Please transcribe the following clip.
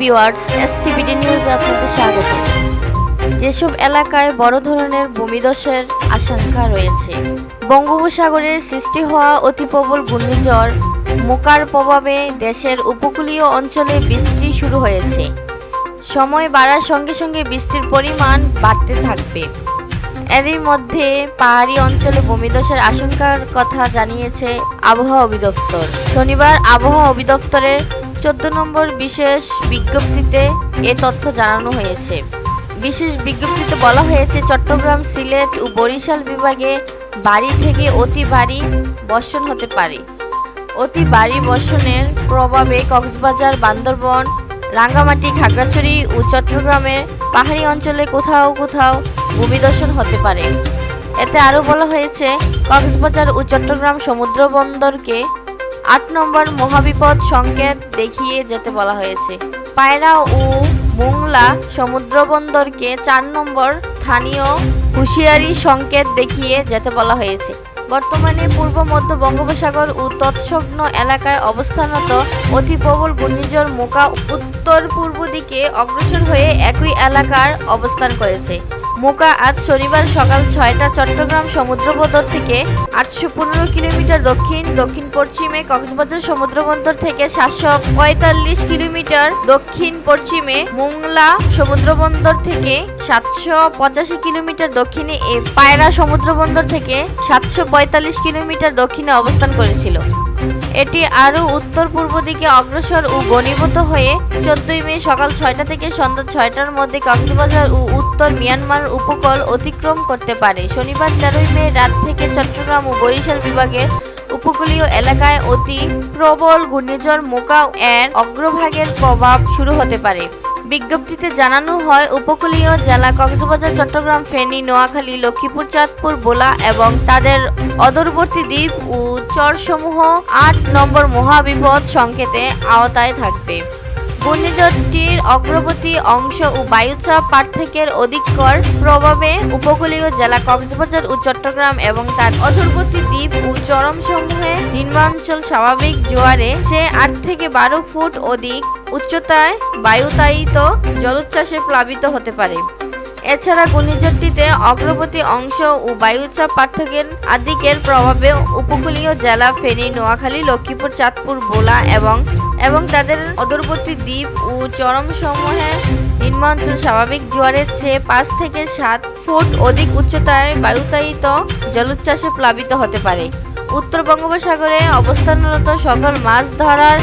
Viewers এসটিভিডি নিউজে আপনাদের স্বাগত। যেসব এলাকায় বড় ধরনের ভূমিধসের আশঙ্কা রয়েছে, বঙ্গোপসাগরের সৃষ্টি হওয়া অতিপ্রবল ঘূর্ণিঝড় মোকার প্রভাবে দেশের উপকূলীয় অঞ্চলে বৃষ্টি শুরু হয়েছে। সময় বাড়ার সঙ্গে সঙ্গে বৃষ্টির পরিমাণ বাড়তে থাকবে। এরই মধ্যে পাহাড়ি অঞ্চলে ভূমিধসের আশঙ্কার কথা জানিয়েছে আবহাওয়া অধিদপ্তর। শনিবার আবহাওয়া অধিদপ্তরের চোদ্দ নম্বর বিশেষ বিজ্ঞপ্তিতে এ তথ্য জানানো হয়েছে। বিশেষ বিজ্ঞপ্তিতে বলা হয়েছে, চট্টগ্রাম, সিলেট ও বরিশাল বিভাগে বাড়ি থেকে অতি ভারী বর্ষণ হতে পারে। অতি ভারী বর্ষণের প্রভাবে কক্সবাজার, বান্দরবন, রাঙ্গামাটি, খাগড়াছড়ি ও চট্টগ্রামের পাহাড়ি অঞ্চলে কোথাও কোথাও ভূমিদর্শন হতে পারে। এতে আরও বলা হয়েছে, কক্সবাজার ও চট্টগ্রাম সমুদ্র বন্দরকে আট নম্বর মহাবিপদ সংকেত দেখিয়ে যেতে বলা হয়েছে। পায়রা ও মোংলা সমুদ্র বন্দরকে চার নম্বর স্থানীয় হুঁশিয়ারি সংকেত দেখিয়ে যেতে বলা হয়েছে। বর্তমানে পূর্ব মধ্য বঙ্গোপসাগর ও তৎসগ্ন এলাকায় অবস্থানত অতি প্রবল ঘূর্ণিঝড় মোকা উত্তর পূর্ব দিকে অগ্রসর হয়ে একই এলাকার অবস্থান করেছে। মোকা আজ শনিবার সকাল ছয়টা চট্টগ্রাম সমুদ্রবন্দর থেকে আটশো পনেরো কিলোমিটার দক্ষিণ দক্ষিণ পশ্চিমে কক্সবাজার সমুদ্রবন্দর থেকে সাতশো পঁয়তাল্লিশ কিলোমিটার দক্ষিণ পশ্চিমে মোংলা সমুদ্রবন্দর থেকে সাতশো পঁচাশি কিলোমিটার দক্ষিণে এ পায়রা সমুদ্রবন্দর থেকে সাতশো পঁয়তাল্লিশ কিলোমিটার দক্ষিণে অবস্থান করেছিল। এটি আরও উত্তর পূর্ব দিকে অগ্রসর ও গণীভূত হয়ে চোদ্দই মে সকাল ছয়টা থেকে সন্ধ্যা ছয়টার মধ্যে কক্সবাজার ও উত্তর মিয়ানমার উপকূল অতিক্রম করতে পারে। শনিবার তেরোই মে রাত থেকে চট্টগ্রাম ও বরিশাল বিভাগের উপকূলীয় এলাকায় অতি প্রবল ঘূর্ণিঝড় মোকা এর অগ্রভাগের প্রভাব শুরু হতে পারে। বিজ্ঞপ্তিতে জানানো হয়, উপকূলীয় জেলা কক্সবাজার, চট্টগ্রাম, ফেনী, নোয়াখালী, লক্ষ্মীপুর, চাঁদপুর, বোলা এবং তাদের অদূরবর্তী দ্বীপ ও চরসমূহ আট নম্বর মহাবিপদ সংকেতে আওতায় থাকবে। ঘূর্ণিঝড়টির অগ্রবর্তী অংশ ও বায়ুচাপ পার্থক্যের অধিকর প্রভাবে উপকূলীয় জেলা কক্সবাজার ও চট্টগ্রাম এবং তার অদূরবর্তী দ্বীপ ও চরমসমূহে নিম্নাঞ্চল স্বাভাবিক জোয়ারে সে আট থেকে বারো ফুট অধিক উচ্চতায় বায়ুতায়িত জলোচ্ছ্বাসে প্লাবিত হতে পারে। এছাড়া ঘূর্ণিঝড়টিতে অগ্রবর্তী অংশ ও বায়ুচাপ পার্থক্যের আদিকের প্রভাবে উপকূলীয় জেলা ফেনী, নোয়াখালী, লক্ষ্মীপুর, চাঁদপুর, বোলা এবং এবং তাদের অদূরবর্তী দ্বীপ ও চরম সমূহে নিম্নাঞ্চল স্বাভাবিক জোয়ারের চেয়ে পাঁচ থেকে সাত ফুট অধিক উচ্চতায় বায়ুতায়িত জলোচ্ছ্বাসে প্লাবিত হতে পারে। উত্তর বঙ্গোপসাগরে অবস্থানরত সকল মাছ ধরার